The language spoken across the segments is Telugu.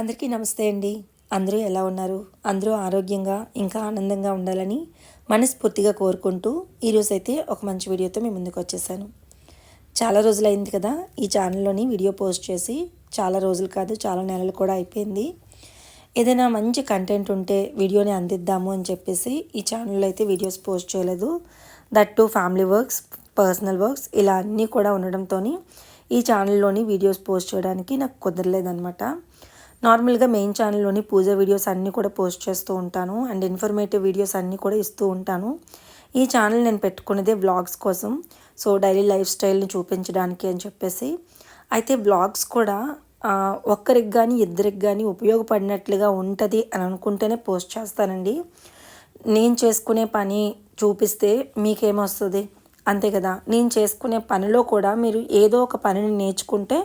అందరికీ నమస్తే అండి. అందరూ ఎలా ఉన్నారు? అందరూ ఆరోగ్యంగా ఇంకా ఆనందంగా ఉండాలని మనస్ఫూర్తిగా కోరుకుంటూ ఈరోజు అయితే ఒక మంచి వీడియోతో మీ ముందుకు వచ్చేసాను. చాలా రోజులైంది కదా ఈ ఛానల్లోని వీడియో పోస్ట్ చేసి చాలా రోజులు కాదు చాలా నెలలు కూడా అయిపోయింది. ఏదైనా మంచి కంటెంట్ ఉంటే వీడియోని అందిద్దాము అని చెప్పేసి ఈ ఛానల్లో అయితే వీడియోస్ పోస్ట్ చేయలేదు. That to family works personal works ఇలా అన్నీ కూడా ఉండడంతో ఈ ఛానల్లోని వీడియోస్ పోస్ట్ చేయడానికి నాకు కుదరలేదనమాట నార్మల్గా మెయిన్ ఛానల్లోని పూజ వీడియోస్ అన్నీ కూడా పోస్ట్ చేస్తూ ఉంటాను అండ్ ఇన్ఫర్మేటివ్ వీడియోస్ అన్నీ కూడా ఇస్తూ ఉంటాను. ఈ ఛానల్ నేను పెట్టుకున్నదే వ్లాగ్స్ కోసం. సో డైలీ లైఫ్ స్టైల్ని చూపించడానికి అని చెప్పేసి. అయితే వ్లాగ్స్ కూడా ఒక్కరికి కానీ ఇద్దరికి కానీ ఉపయోగపడినట్లుగా ఉంటుంది అని అనుకుంటేనే పోస్ట్ చేస్తానండి. నేను చేసుకునే పని చూపిస్తే మీకేమొస్తుంది? అంతే కదా. నేను చేసుకునే పనిలో కూడా మీరు ఏదో ఒక పనిని నేర్చుకుంటే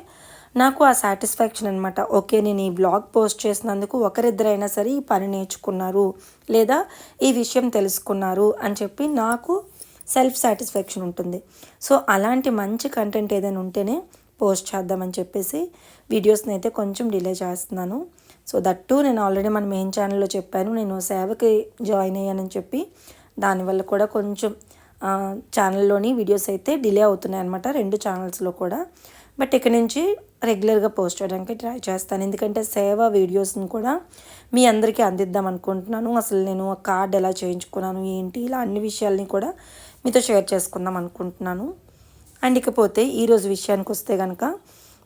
నాకు ఆ సాటిస్ఫాక్షన్ అనమాట ఓకే నేను ఈ బ్లాగ్ పోస్ట్ చేసినందుకు ఒకరిద్దరైనా సరే ఈ పని నేర్చుకున్నారు లేదా ఈ విషయం తెలుసుకున్నారు అని చెప్పి నాకు సెల్ఫ్ సాటిస్ఫాక్షన్ ఉంటుంది. సో అలాంటి మంచి కంటెంట్ ఏదైనా ఉంటేనే పోస్ట్ చేద్దామని చెప్పేసి వీడియోస్ని అయితే కొంచెం డిలే చేస్తున్నాను. సో దట్టు నేను ఆల్రెడీ మన మెయిన్ ఛానల్లో చెప్పాను నేను సేవకి జాయిన్ అయ్యానని చెప్పి దానివల్ల కూడా కొంచెం ఛానల్లోని వీడియోస్ అయితే డిలే అవుతున్నాయి అనమాట రెండు ఛానల్స్లో కూడా. బట్ ఇక్కడ నుంచి రెగ్యులర్గా పోస్ట్ చేయడానికి ట్రై చేస్తాను. ఎందుకంటే సేవ వీడియోస్ని కూడా మీ అందరికీ అందిద్దాం అనుకుంటున్నాను. అసలు నేను ఆ కార్డ్ ఎలా చేయించుకున్నాను ఏంటి ఇలా అన్ని విషయాల్ని కూడా మీతో షేర్ చేసుకుందాం అనుకుంటున్నాను. అండ్ ఇకపోతే ఈరోజు విషయానికి వస్తే కనుక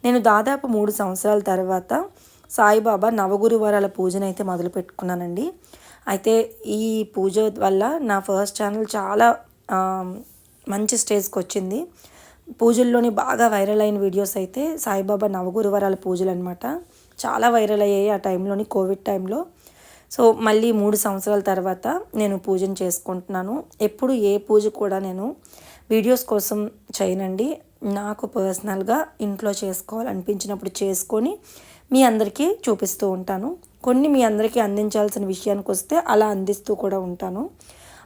నేను దాదాపు మూడు సంవత్సరాల తర్వాత సాయిబాబా నవగురువారాల పూజను అయితే మొదలు పెట్టుకున్నానండి. అయితే ఈ పూజ వల్ల నా ఫస్ట్ ఛానల్ చాలా మంచి స్టేజ్కి వచ్చింది. పూజల్లోని బాగా వైరల్ అయిన వీడియోస్ అయితే సాయిబాబా నవగురువారాల పూజలు అనమాట చాలా వైరల్ అయ్యాయి ఆ టైంలోని కోవిడ్ టైంలో. సో మళ్ళీ మూడు సంవత్సరాల తర్వాత నేను పూజను చేసుకుంటున్నాను. ఎప్పుడు ఏ పూజ కూడా నేను వీడియోస్ కోసం చేయనండి. నాకు పర్సనల్గా ఇంట్లో చేసుకోవాలనిపించినప్పుడు చేసుకొని మీ అందరికీ చూపిస్తూ ఉంటాను. కొన్ని మీ అందరికీ అందించాల్సిన విషయానికి వస్తే అలా అందిస్తూ కూడా ఉంటాను.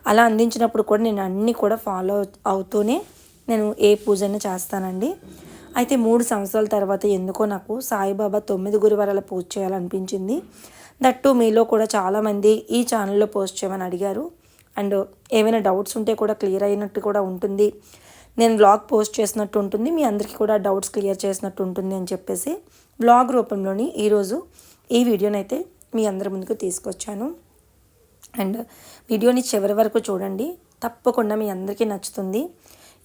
అలా అందించినప్పుడు కూడా నేను అన్నీ కూడా ఫాలో అవుతూనే నేను ఏ పూజను చేస్తానండి? అయితే మూడు సంవత్సరాల తర్వాత ఎందుకో నాకు సాయిబాబా తొమ్మిది గురువారాల పూజ చేయాలనిపించింది. దట్టు మీలో కూడా చాలామంది ఈ ఛానల్లో పోస్ట్ చేయమని అడిగారు. అండ్ ఏమైనా డౌట్స్ ఉంటే కూడా క్లియర్ అయినట్టు కూడా ఉంటుంది. నేను బ్లాగ్ పోస్ట్ చేసినట్టు ఉంటుంది. మీ అందరికీ కూడా డౌట్స్ క్లియర్ చేసినట్టు ఉంటుంది అని చెప్పేసి బ్లాగ్ రూపంలోని ఈరోజు ఈ వీడియోనైతే అయితే మీ అందరి ముందుకు తీసుకొచ్చాను. అండ్ వీడియోని చివరి వరకు చూడండి. తప్పకుండా మీ అందరికీ నచ్చుతుంది.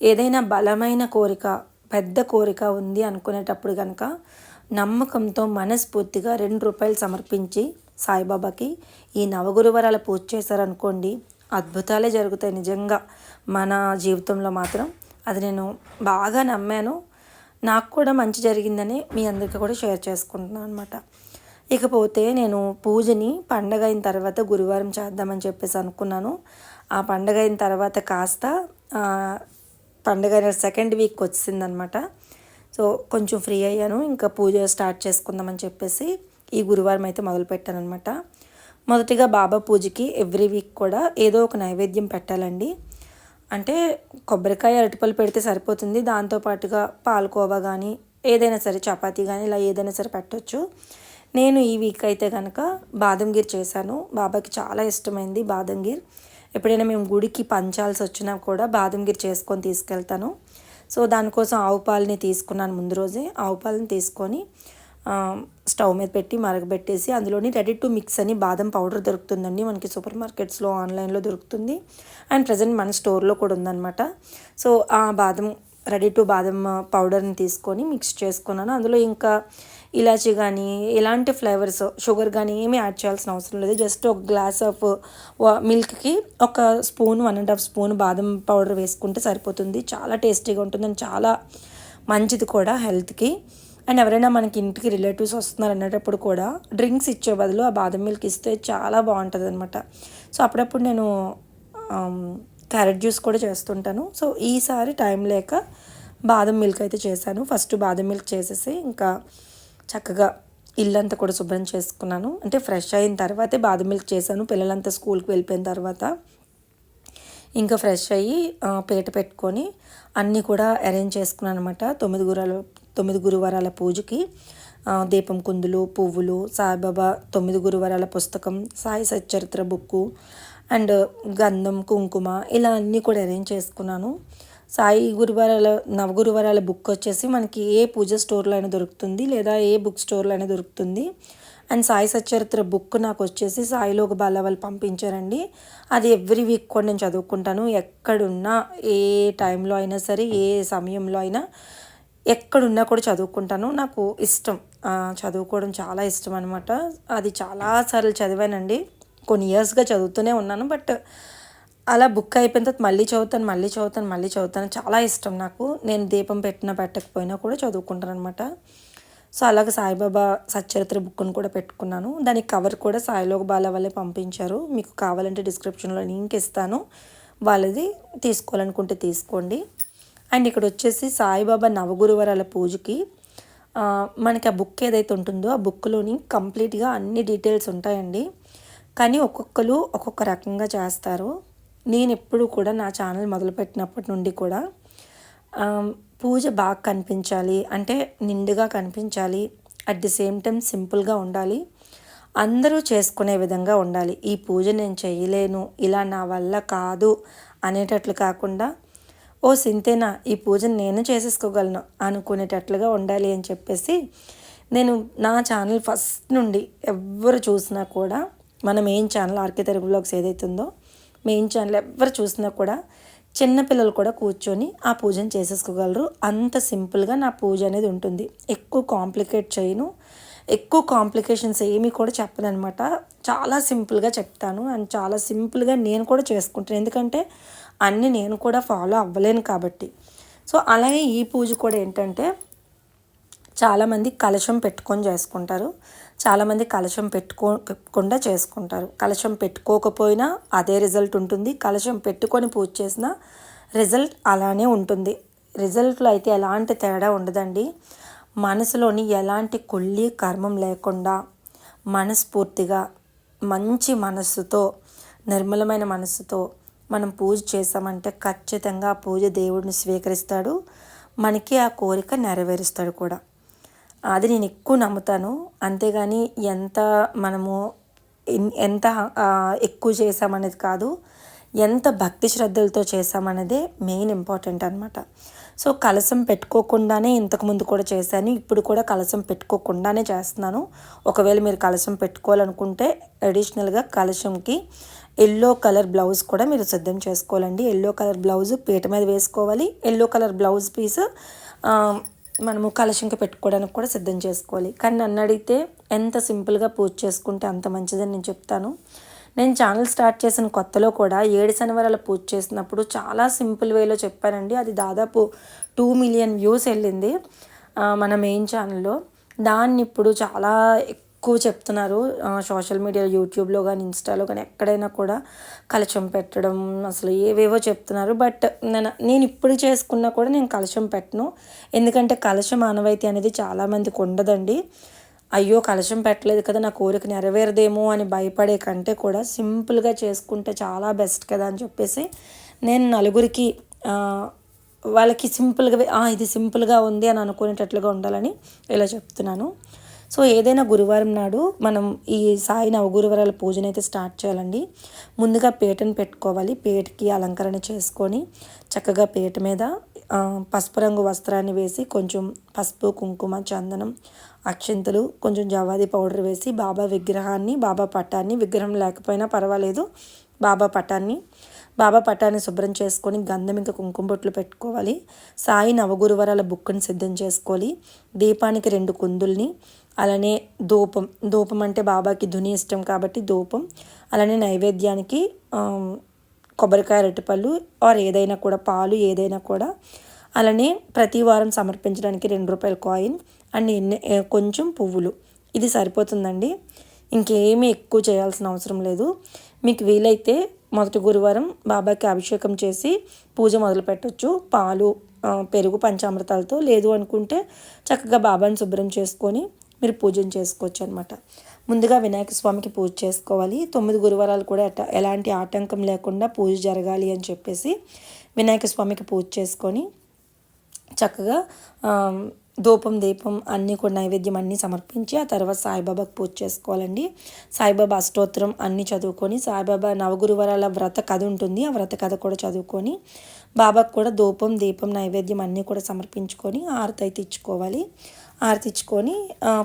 ఏదైనా బలమైన కోరిక పెద్ద కోరిక ఉంది అనుకునేటప్పుడు కనుక నమ్మకంతో మనస్ఫూర్తిగా రెండు రూపాయలు సమర్పించి సాయిబాబాకి ఈ నవగురువరాల పూజ చేశారనుకోండి అద్భుతాలే జరుగుతాయి నిజంగా. మన జీవితంలో మాత్రం అది నేను బాగా నమ్మాను. నాకు కూడా మంచి జరిగిందని మీ అందరికీ కూడా షేర్ చేసుకుంటున్నాను అనమాట ఇకపోతే నేను పూజని పండగ అయిన తర్వాత గురువారం చేద్దామని చెప్పేసి అనుకున్నాను. ఆ పండగ అయిన తర్వాత కాస్త పండుగ సెకండ్ వీక్ వచ్చిందనమాట. సో కొంచెం ఫ్రీ అయ్యాను. ఇంకా పూజ స్టార్ట్ చేసుకుందామని చెప్పేసి ఈ గురువారం అయితే మొదలుపెట్టాను అనమాట మొదటిగా బాబా పూజకి ఎవ్రీ వీక్ కూడా ఏదో ఒక నైవేద్యం పెట్టాలండి. అంటే కొబ్బరికాయ అరటిపళ్ళు పెడితే సరిపోతుంది. దాంతోపాటుగా పాలకోవా కానీ ఏదైనా సరే చపాతీ కానీ ఇలా ఏదైనా సరే పెట్టొచ్చు. నేను ఈ వీక్ అయితే కనుక బాదంగీర్ చేశాను. బాబాకి చాలా ఇష్టమైంది బాదంగీర్. ఎప్పుడైనా మేము గుడికి పంచాల్సి వచ్చినా కూడా బాదం గిరి చేసుకొని తీసుకెళ్తాను. సో దానికోసం ఆవు పాలని తీసుకున్నాను ముందు రోజే. ఆవు పాలని తీసుకొని స్టవ్ మీద పెట్టి మరగబెట్టేసి అందులోని రెడీ టు మిక్స్ అని బాదం పౌడర్ దొరుకుతుందండి. మనకి సూపర్ మార్కెట్స్లో ఆన్లైన్లో దొరుకుతుంది. అండ్ ప్రజెంట్ మన స్టోర్లో కూడా ఉందన్నమాట. సో ఆ బాదం రెడీ టు బాదం పౌడర్ని తీసుకొని మిక్స్ చేసుకున్నాను. అందులో ఇంకా ఇలాచీ కానీ ఎలాంటి ఫ్లేవర్స్ షుగర్ కానీ ఏమీ యాడ్ చేయాల్సిన అవసరం లేదు. జస్ట్ ఒక గ్లాస్ ఆఫ్ మిల్క్కి ఒక spoon one and half spoon బాదం పౌడర్ వేసుకుంటే సరిపోతుంది. చాలా టేస్టీగా ఉంటుంది అండ్ చాలా మంచిది కూడా హెల్త్కి. అండ్ ఎవరైనా మనకి ఇంటికి రిలేటివ్స్ వస్తున్నారు అనేటప్పుడు కూడా డ్రింక్స్ ఇచ్చే బదులు ఆ బాదం మిల్క్ ఇస్తే చాలా బాగుంటుంది అనమాట సో అప్పుడప్పుడు నేను క్యారెట్ జ్యూస్ కూడా చేస్తుంటాను. సో ఈసారి టైం లేక బాదం మిల్క్ అయితే చేశాను. ఫస్ట్ బాదం మిల్క్ చేసేసి ఇంకా చక్కగా ఇల్లంతా కూడా శుభ్రం చేసుకున్నాను. అంటే ఫ్రెష్ అయిన తర్వాతే బాదం మిల్క్ చేశాను. పిల్లలంతా స్కూల్కి వెళ్ళిపోయిన తర్వాత ఇంకా ఫ్రెష్ అయ్యి పీట పెట్టుకొని అన్నీ కూడా అరేంజ్ చేసుకున్నాను అనమాట తొమ్మిది గురాల తొమ్మిది గురువారాల పూజకి దీపం కుందులు పువ్వులు సాయిబాబా తొమ్మిది గురువారాల పుస్తకం సాయి సచ్చరిత్ర బుక్కు అండ్ గంధం కుంకుమ ఇలా అన్నీ కూడా అరేంజ్ చేసుకున్నాను. సాయి గురువారాల నవగురువారాల బుక్ వచ్చేసి మనకి ఏ పూజ స్టోర్లో అయినా దొరుకుతుంది లేదా ఏ బుక్ స్టోర్లో అయినా దొరుకుతుంది. అండ్ సాయి సచరిత్ర బుక్ నాకు వచ్చేసి సాయిలోక బాల వాళ్ళు పంపించారండి. అది ఎవ్రీ వీక్ కూడా నేను చదువుకుంటాను. ఎక్కడున్నా ఏ టైంలో అయినా సరే ఏ సమయంలో అయినా ఎక్కడున్నా కూడా చదువుకుంటాను. నాకు ఇష్టం. చదువుకోవడం చాలా ఇష్టం అనమాట అది చాలాసార్లు చదివానండి. కొన్ని ఇయర్స్గా చదువుతూనే ఉన్నాను. బట్ అలా బుక్ అయిపోయిన తర్వాత మళ్ళీ చదువుతాను మళ్ళీ చదువుతాను మళ్ళీ చదువుతాను చాలా ఇష్టం నాకు. నేను దీపం పెట్టినా పెట్టకపోయినా కూడా చదువుకుంటాను అనమాట సో అలాగే సాయిబాబా సచ్చరిత్ర బుక్ను కూడా పెట్టుకున్నాను. దానికి కవర్ కూడా సాయిలోక బాల వాళ్ళే పంపించారు. మీకు కావాలంటే డిస్క్రిప్షన్లో లింక్ ఇస్తాను. వాళ్ళది తీసుకోవాలనుకుంటే తీసుకోండి. అండ్ ఇక్కడ వచ్చేసి సాయిబాబా నవగురువరాల పూజకి మనకి ఆ బుక్ ఏదైతే ఉంటుందో ఆ బుక్లోని కంప్లీట్గా అన్ని డీటెయిల్స్ ఉంటాయండి. కానీ ఒక్కొక్కరు ఒక్కొక్క రకంగా చేస్తారు. నేను ఎప్పుడు కూడా నా ఛానల్ మొదలుపెట్టినప్పటి నుండి కూడా పూజ బాగా కనిపించాలి అంటే నిండుగా కనిపించాలి అట్ ది సేమ్ టైం సింపుల్గా ఉండాలి అందరూ చేసుకునే విధంగా ఉండాలి. ఈ పూజ నేను చేయలేను ఇలా నా వల్ల కాదు అనేటట్లు కాకుండా ఓ సింతేనా ఈ పూజను నేను చేసేసుకోగలను అనుకునేటట్లుగా ఉండాలి అని చెప్పేసి నేను నా ఛానల్ ఫస్ట్ నుండి ఎవరు చూసినా కూడా మనం ఏం ఛానల్ ఆర్కే తెలుగు బ్లాగ్స్ ఉందో మెయిన్ ఛానల్ ఎవరు చూసినా కూడా చిన్నపిల్లలు కూడా కూర్చొని ఆ పూజను చేసేసుకోగలరు. అంత సింపుల్గా నా పూజ అనేది ఉంటుంది. ఎక్కువ కాంప్లికేట్ చేయను. ఎక్కువ కాంప్లికేషన్స్ ఏమీ కూడా చెప్పను అనమాట చాలా సింపుల్గా చెప్తాను అండ్ చాలా సింపుల్గా నేను కూడా చేసుకుంటాను. ఎందుకంటే అన్నీ నేను కూడా ఫాలో అవ్వలేను కాబట్టి. సో అలాగే ఈ పూజ కూడా ఏంటంటే చాలామంది కలశం పెట్టుకొని చేసుకుంటారు. చాలామంది కలశం పెట్టుకోకుండా చేసుకుంటారు. కలశం పెట్టుకోకపోయినా అదే రిజల్ట్ ఉంటుంది. కలశం పెట్టుకొని పూజ చేసినా రిజల్ట్ అలానే ఉంటుంది. రిజల్ట్లో అయితే ఎలాంటి తేడా ఉండదండి. మనసులోని ఎలాంటి కొల్లి కర్మం లేకుండా మనస్ఫూర్తిగా మంచి మనస్సుతో నిర్మలమైన మనస్సుతో మనం పూజ చేసామంటే ఖచ్చితంగా ఆ పూజ దేవుడిని స్వీకరిస్తాడు. మనకి ఆ కోరిక నెరవేరుస్తాడు కూడా. అది నేను ఎక్కువ నమ్ముతాను. అంతేగాని ఎంత మనము ఎంత ఎక్కువ చేసామనేది కాదు. ఎంత భక్తి శ్రద్ధలతో చేసామనేదే మెయిన్ ఇంపార్టెంట్ అనమాట సో కలసం పెట్టుకోకుండానే ఇంతకుముందు కూడా చేశాను. ఇప్పుడు కూడా కలసం పెట్టుకోకుండానే చేస్తున్నాను. ఒకవేళ మీరు కలసం పెట్టుకోవాలనుకుంటే అడిషనల్గా కలశంకి ఎల్లో కలర్ బ్లౌజ్ కూడా మీరు సిద్ధం చేసుకోవాలండి. ఎల్లో కలర్ బ్లౌజ్ పీట మీద వేసుకోవాలి. ఎల్లో కలర్ బ్లౌజ్ పీస్ మనము కలశంక పెట్టుకోవడానికి కూడా సిద్ధం చేసుకోవాలి. కానీ నన్ను అడిగితే ఎంత సింపుల్గా పూజ చేసుకుంటే అంత మంచిదని నేను చెప్తాను. నేను ఛానల్ స్టార్ట్ చేసిన కొత్తలో కూడా ఏడు శనివారాలు పూజ చేసినప్పుడు చాలా సింపుల్ వేలో చెప్పానండి. అది దాదాపు టూ మిలియన్ వ్యూస్ వెళ్ళింది మన మెయిన్ ఛానల్లో దాన్ని ఇప్పుడు చాలా ఎక్కువ చెప్తున్నారు సోషల్ మీడియా యూట్యూబ్లో కానీ ఇన్స్టాలో కానీ ఎక్కడైనా కూడా కలశం పెట్టడం అసలు ఏవేవో చెప్తున్నారు. బట్ నేను నేను ఇప్పుడు చేసుకున్నా కూడా నేను కలశం పెట్టను. ఎందుకంటే కలశం ఆనవాయితీ అనేది చాలామందికి ఉండదండి. అయ్యో కలశం పెట్టలేదు కదా నా కోరిక నెరవేరదేమో అని భయపడే కంటే కూడా సింపుల్గా చేసుకుంటే చాలా బెస్ట్ కదా అని చెప్పేసి నేను నలుగురికి వాళ్ళకి సింపుల్గా ఇది సింపుల్గా ఉంది అని అనుకునేటట్లుగా ఉండాలని ఇలా చెప్తున్నాను. సో ఏదైనా గురువారం నాడు మనం ఈ సాయి నవగురువారాల పూజను అయితే స్టార్ట్ చేయాలండి. ముందుగా పీటను పెట్టుకోవాలి. పీటకి అలంకరణ చేసుకొని చక్కగా పీట మీద పసుపు రంగు వస్త్రాన్ని వేసి కొంచెం పసుపు కుంకుమ చందనం అక్షింతలు కొంచెం జవాది పౌడర్ వేసి బాబా విగ్రహాన్ని బాబా పటాన్ని విగ్రహం లేకపోయినా పర్వాలేదు. బాబా పటాన్ని బాబా పటాన్ని శుభ్రం చేసుకొని గంధం ఇంకా కుంకుమ బొట్లు పెట్టుకోవాలి. సాయి నవగురువరాల బుక్కుని సిద్ధం చేసుకోవాలి. దీపానికి రెండు కుందుల్ని అలానే ధూపం ధూపం అంటే బాబాకి ధుని ఇష్టం కాబట్టి ధూపం అలానే నైవేద్యానికి కొబ్బరికాయ అరటిపళ్ళు ఆర్ ఏదైనా కూడా పాలు ఏదైనా కూడా. అలానే ప్రతి వారం సమర్పించడానికి రెండు రూపాయల కాయిన్ అండ్ ఎన్ని కొంచెం పువ్వులు. ఇది సరిపోతుందండి. ఇంకేమీ ఎక్కువ చేయాల్సిన అవసరం లేదు. మీకు వీలైతే మొదటి గురువారం బాబాకి అభిషేకం చేసి పూజ మొదలు పెట్టచ్చు. పాలు పెరుగు పంచామృతాలతో. లేదు అనుకుంటే చక్కగా బాబాని శుభ్రం చేసుకొని మీరు పూజను చేసుకోవచ్చు అనమాట ముందుగా వినాయక స్వామికి పూజ చేసుకోవాలి. తొమ్మిది గురువారాలు కూడా ఎట ఎలాంటి ఆటంకం లేకుండా పూజ జరగాలి అని చెప్పేసి వినాయక స్వామికి పూజ చేసుకొని చక్కగా ధూపం దీపం అన్నీ కూడా నైవేద్యం అన్నీ సమర్పించి ఆ తర్వాత సాయిబాబాకు పూజ చేసుకోవాలండి. సాయిబాబా అష్టోత్తరం అన్నీ చదువుకొని సాయిబాబా నవగురువరాల వ్రత కథ ఉంటుంది. ఆ వ్రత కథ కూడా చదువుకొని బాబాకు కూడా ధూపం దీపం నైవేద్యం అన్నీ కూడా సమర్పించుకొని ఆరతి అయితే ఇచ్చుకోవాలి. ఆర్తిచ్చుకొని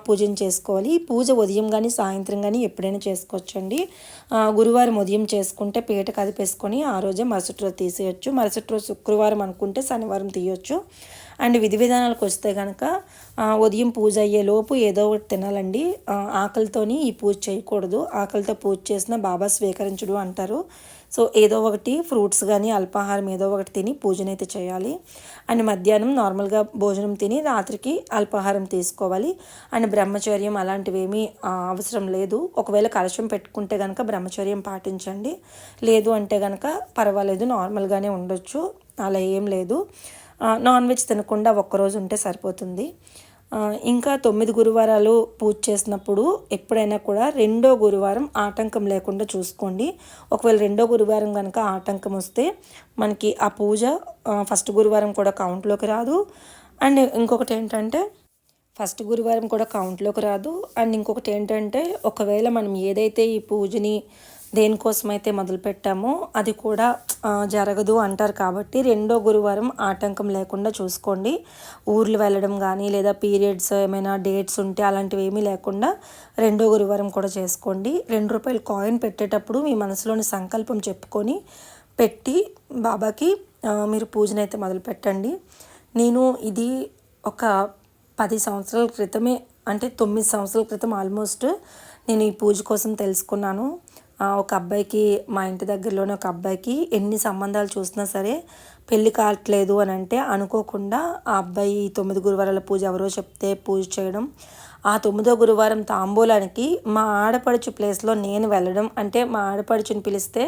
పూజను చేసుకోవాలి. ఈ పూజ ఉదయం కానీ సాయంత్రం కానీ ఎప్పుడైనా చేసుకోవచ్చండి. గురువారం ఉదయం చేసుకుంటే పీట కదిపేసుకొని ఆ రోజే మరుసటి రోజు తీసేయచ్చు. మరుసటి రోజు శుక్రవారం అనుకుంటే శనివారం తీయొచ్చు. అండ్ విధి విధానాలకు వస్తే కనుక ఉదయం పూజ అయ్యే లోపు ఏదో ఒకటి తినాలండి. ఆకలితోని ఈ పూజ చేయకూడదు. ఆకలితో పూజ చేసిన బాబా స్వీకరించడు అంటారు. సో ఏదో ఒకటి ఫ్రూట్స్ కానీ అల్పాహారం ఏదో ఒకటి తిని పూజనైతే చేయాలి. అండ్ మధ్యాహ్నం నార్మల్గా భోజనం తిని రాత్రికి అల్పాహారం తీసుకోవాలి. అండ్ బ్రహ్మచర్యం అలాంటివి ఏమీ అవసరం లేదు. ఒకవేళ కలశం పెట్టుకుంటే కనుక బ్రహ్మచర్యం పాటించండి. లేదు అంటే కనుక పర్వాలేదు నార్మల్గానే ఉండొచ్చు. అలా ఏం లేదు. నాన్ వెజ్ తినకుండా ఒక్కరోజు ఉంటే సరిపోతుంది. ఇంకా తొమ్మిది గురువారాలు పూజ చేసినప్పుడు ఎప్పుడైనా కూడా రెండో గురువారం ఆటంకం లేకుండా చూసుకోండి. ఒకవేళ రెండో గురువారం కనుక ఆటంకం వస్తే మనకి ఆ పూజ ఫస్ట్ గురువారం కూడా కౌంట్లోకి రాదు. అండ్ ఇంకొకటి ఏంటంటే ఫస్ట్ గురువారం కూడా కౌంట్లోకి రాదు. అండ్ ఇంకొకటి ఏంటంటే ఒకవేళ మనం ఏదైతే ఈ పూజని దేనికోసమైతే మొదలుపెట్టామో అది కూడా జరగదు అంటారు కాబట్టి రెండో గురువారం ఆటంకం లేకుండా చూసుకోండి. ఊర్లు వెళ్ళడం కానీ లేదా పీరియడ్స్ ఏమైనా డేట్స్ ఉంటే అలాంటివి ఏమీ లేకుండా రెండో గురువారం కూడా చేసుకోండి. రెండు రూపాయలు కాయిన్ పెట్టేటప్పుడు మీ మనసులోని సంకల్పం చెప్పుకొని పెట్టి బాబాకి మీరు పూజనైతే మొదలు పెట్టండి నేను ఇది ఒక పది సంవత్సరాల క్రితమే అంటే తొమ్మిది సంవత్సరాల క్రితం ఆల్మోస్ట్ నేను ఈ పూజ కోసం తెలుసుకున్నాను. ఒక అబ్బాయికి మా ఇంటి దగ్గరలోనే ఒక అబ్బాయికి ఎన్ని సంబంధాలు చూసినా సరే పెళ్ళి కావట్లేదు అని అంటే అనుకోకుండా ఆ అబ్బాయి తొమ్మిది గురువారాల పూజ ఎవరో చెప్తే పూజ చేయడం ఆ తొమ్మిదో గురువారం తాంబూలానికి మా ఆడపడుచు ప్లేస్లో నేను వెళ్ళడం అంటే మా ఆడపడుచుని పిలిస్తే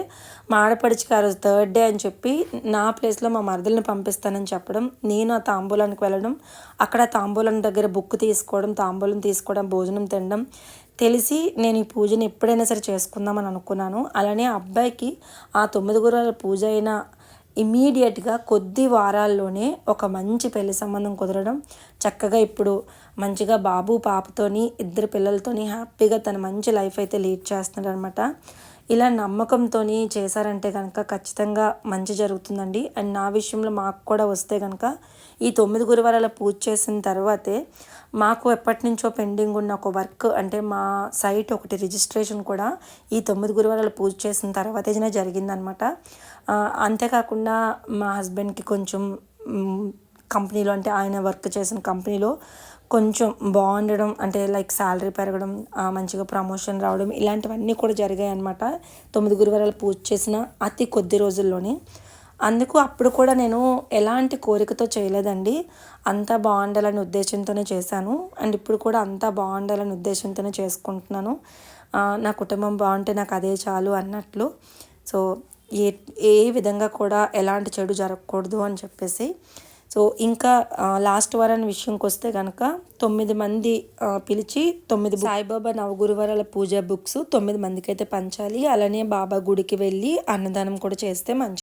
మా ఆడపడుచుకి ఆ రోజు థర్డ్ డే అని చెప్పి నా ప్లేస్లో మా మరదల్ని పంపిస్తానని చెప్పడం నేను ఆ తాంబూలానికి వెళ్ళడం అక్కడ తాంబూలం దగ్గర బుక్ తీసుకోవడం తాంబూలం తీసుకోవడం భోజనం తినడం తెలిసి నేను ఈ పూజని ఎప్పుడైనా సరే చేసుకుందామని అనుకున్నాను. అలానే అబ్బాయికి ఆ తొమ్మిది గురాల పూజ అయిన ఇమీడియట్గా కొద్ది వారాల్లోనే ఒక మంచి పెళ్ళి సంబంధం కుదరడం చక్కగా ఇప్పుడు మంచిగా బాబు పాపతోని ఇద్దరు పిల్లలతోని హ్యాపీగా తన మంచి లైఫ్ అయితే లీడ్ చేస్తున్నాడు అనమాట ఇలా నమ్మకంతో చేశారంటే కనుక ఖచ్చితంగా మంచి జరుగుతుందండి. అండ్ నా విషయంలో మాకు కూడా వస్తే కనుక ఈ తొమ్మిది గురువారాల పూజ చేసిన తర్వాతే మాకు ఎప్పటి నుంచో పెండింగ్ ఉన్న ఒక వర్క్ అంటే మా సైట్ ఒకటి రిజిస్ట్రేషన్ కూడా ఈ తొమ్మిది గురువారాలు పూజ చేసిన తర్వాతే జరిగిందనమాట. అంతేకాకుండా మా హస్బెండ్కి కొంచెం కంపెనీలో అంటే ఆయన వర్క్ చేసిన కంపెనీలో కొంచెం బాగుండడం అంటే లైక్ శాలరీ పెరగడం మంచిగా ప్రమోషన్ రావడం ఇలాంటివన్నీ కూడా జరిగాయి అనమాట తొమ్మిది గురువారాలు పూజ చేసిన అతి కొద్ది రోజుల్లోనే. అందుకు అప్పుడు కూడా నేను ఎలాంటి కోరికతో చేయలేదండి. అంతా బాగుండాలని ఉద్దేశంతోనే చేశాను. అండ్ ఇప్పుడు కూడా అంతా బాగుండాలని ఉద్దేశంతోనే చేసుకుంటున్నాను. నా కుటుంబం బాగుంటే నాకు అదే చాలు అన్నట్లు. సో ఏ ఏ విధంగా కూడా ఎలాంటి చెడు జరగకూడదు అని చెప్పేసి. సో ఇంకా లాస్ట్ వారాన్ని విషయంకి వస్తే కనుక తొమ్మిది మంది పిలిచి తొమ్మిది సాయిబాబా నవగురువారాల పూజ బుక్స్ తొమ్మిది మందికి అయితే పంచాలి. అలానే బాబా గుడికి వెళ్ళి అన్నదానం కూడా చేస్తే మంచి